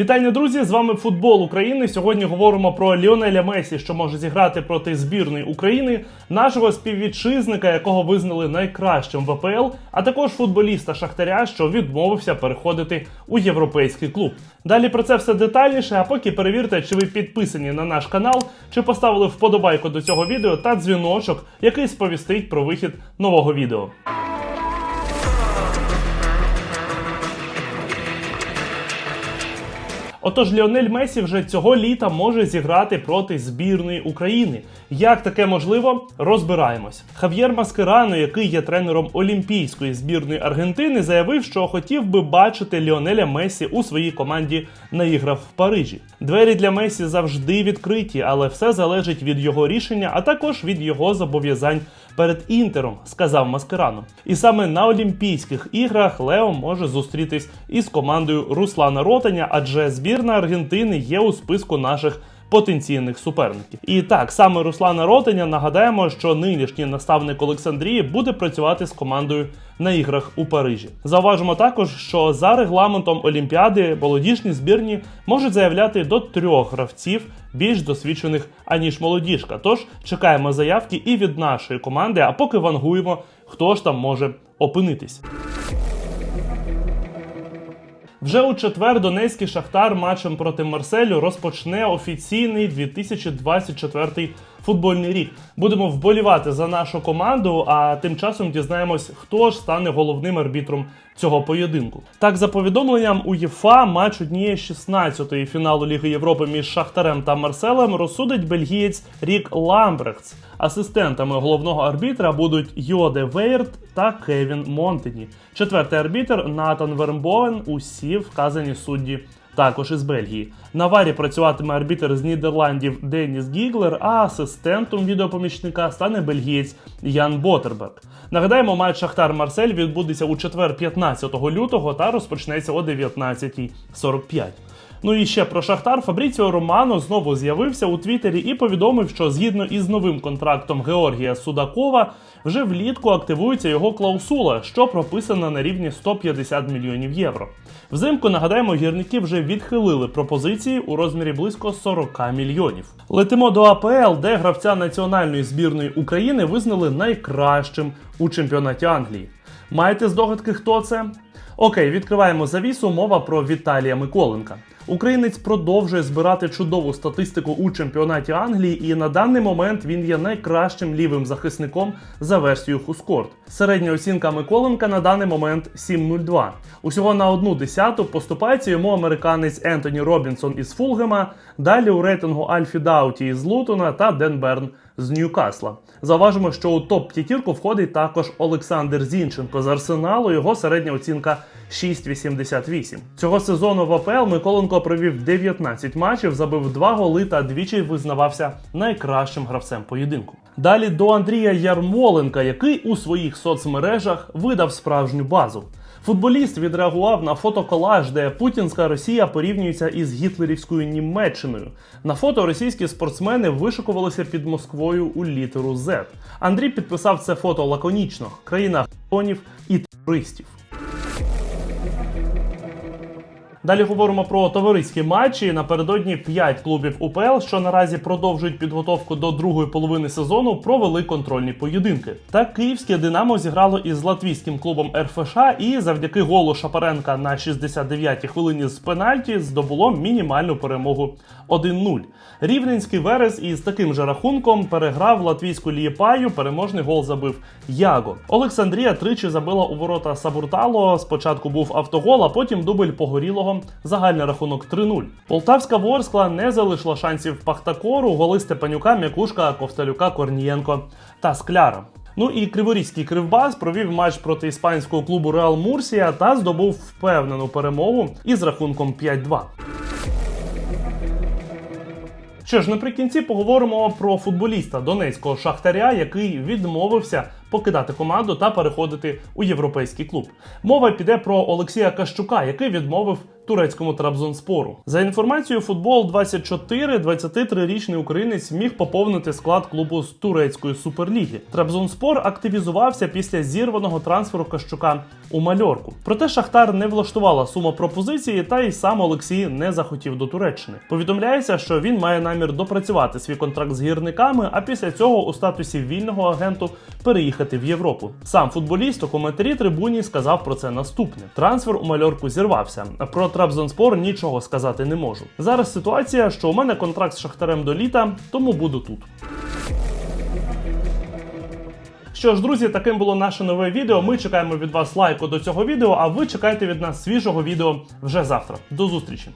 Вітання, друзі! З вами футбол України. Сьогодні говоримо про Ліонеля Месі, що може зіграти проти збірної України, нашого співвітчизника, якого визнали найкращим в АПЛ, а також футболіста Шахтаря, що відмовився переходити у європейський клуб. Далі про це все детальніше. А поки перевірте, чи ви підписані на наш канал, чи поставили вподобайку до цього відео та дзвіночок, який сповістить про вихід нового відео. Отож, Ліонель Месі вже цього літа може зіграти проти збірної України. Як таке можливо, розбираємось. Хав'єр Маскерано, який є тренером Олімпійської збірної Аргентини, заявив, що хотів би бачити Ліонеля Месі у своїй команді на іграх в Парижі. Двері для Месі завжди відкриті, але все залежить від його рішення, а також від його зобов'язань перед інтером, сказав Маскерано. І саме на Олімпійських іграх Лео може зустрітись із командою Руслана Ротаня, адже збірна Аргентини є у списку наших. Потенційних суперників. І так, саме Руслана Ротеня нагадаємо, що нинішній наставник Олександрії буде працювати з командою на іграх у Парижі. Зауважимо також, що за регламентом Олімпіади молодіжні збірні можуть заявляти до трьох гравців більш досвідчених аніж молодіжка. Тож чекаємо заявки і від нашої команди, а поки вангуємо, хто ж там може опинитись. Вже у четвер Донецький Шахтар матчем проти Марселю розпочне офіційний 2024 футбольний рік. Будемо вболівати за нашу команду, а тим часом дізнаємось, хто ж стане головним арбітром цього поєдинку. Так, за повідомленням УЄФА, матч однієї 16-ї фіналу Ліги Європи між Шахтарем та Марселем розсудить бельгієць Рік Ламбрехтс. Асистентами головного арбітра будуть Йоде Вейрт та Кевін Монтені. Четвертий арбітр Натан Вермбоен. Усі вказані судді. Також із Бельгії. На варі працюватиме арбітер з Нідерландів Деніс Гіглер, а асистентом відеопомічника стане бельгієць Ян Ботерберг. Нагадаємо, матч Шахтар Марсель відбудеться у четвер 15 лютого та розпочнеться о 19.45. Ну і ще про Шахтар Фабріціо Романо знову з'явився у Твіттері і повідомив, що згідно із новим контрактом Георгія Судакова вже влітку активується його клаусула, що прописана на рівні 150 мільйонів євро. Взимку нагадаємо, гірники вже відхилили пропозиції у розмірі близько 40 мільйонів. Летимо до АПЛ, де гравця національної збірної України визнали найкращим у чемпіонаті Англії. Маєте здогадки, хто це? Окей, відкриваємо завісу. Мова про Віталія Миколенка. Українець продовжує збирати чудову статистику у чемпіонаті Англії, і на даний момент він є найкращим лівим захисником за версією Хускорт. Середня оцінка Миколенка на даний момент 7.02. Усього на одну десяту поступається йому американець Ентоні Робінсон із Фулгема. Далі у рейтингу Альфі Дауті із Лутона та Ден Берн з Ньюкасла. Заважимо, що у топ п'ятірку входить також Олександр Зінченко з Арсеналу. Його середня оцінка 6,88. Цього сезону в АПЛ Миколенко провів 19 матчів, забив 2 голи та двічі визнавався найкращим гравцем поєдинку. Далі до Андрія Ярмоленка, який у своїх соцмережах видав справжню базу. Футболіст відреагував на фотоколаж, де путінська Росія порівнюється із гітлерівською Німеччиною. На фото російські спортсмени вишикувалися під Москвою у літеру Z. Андрій підписав це фото лаконічно: країна хтонів і терористів. Далі говоримо про товариські матчі. Напередодні 5 клубів УПЛ, що наразі продовжують підготовку до другої половини сезону, провели контрольні поєдинки. Так київське Динамо зіграло із латвійським клубом РФШ і завдяки голу Шапаренка на 69-й хвилині з пенальті здобуло мінімальну перемогу 1-0. Рівненський Верес із таким же рахунком переграв латвійську Лієпаю. Переможний гол забив Яго. Олександрія тричі забила у ворота Сабуртало. Спочатку був автогол, а потім дубль погорілого. Загальний рахунок 3-0. Полтавська Ворскла не залишила шансів Пахтакору, голи Степанюка, М'якушка, Ковталюка, Корнієнко та Скляра. Ну і Криворізький Кривбас провів матч проти іспанського клубу Реал Мурсія та здобув впевнену перемогу із рахунком 5-2. Що ж, наприкінці поговоримо про футболіста донецького шахтаря, який відмовився покидати команду та переходити у європейський клуб. Мова піде про Олексія Кащука, який відмовив турецькому Трабзонспору. За інформацією футбол 24 23-річний українець міг поповнити склад клубу з турецької суперліги. Трабзонспор активізувався після зірваного трансферу Кащука у Мальорку. Проте Шахтар не влаштувала сума пропозиції, та й сам Олексій не захотів до Туреччини. Повідомляється, що він має намір допрацювати свій контракт з гірниками, а після цього у статусі вільного агенту переїхати в Європу. Сам футболіст у коментарі трибуні сказав про це наступне: трансфер у мальорку зірвався. Про Трабзонспор нічого сказати не можу. Зараз ситуація, що у мене контракт з Шахтарем до літа, тому буду тут. Що ж, друзі, таким було наше нове відео. Ми чекаємо від вас лайку до цього відео, а ви чекайте від нас свіжого відео вже завтра. До зустрічі!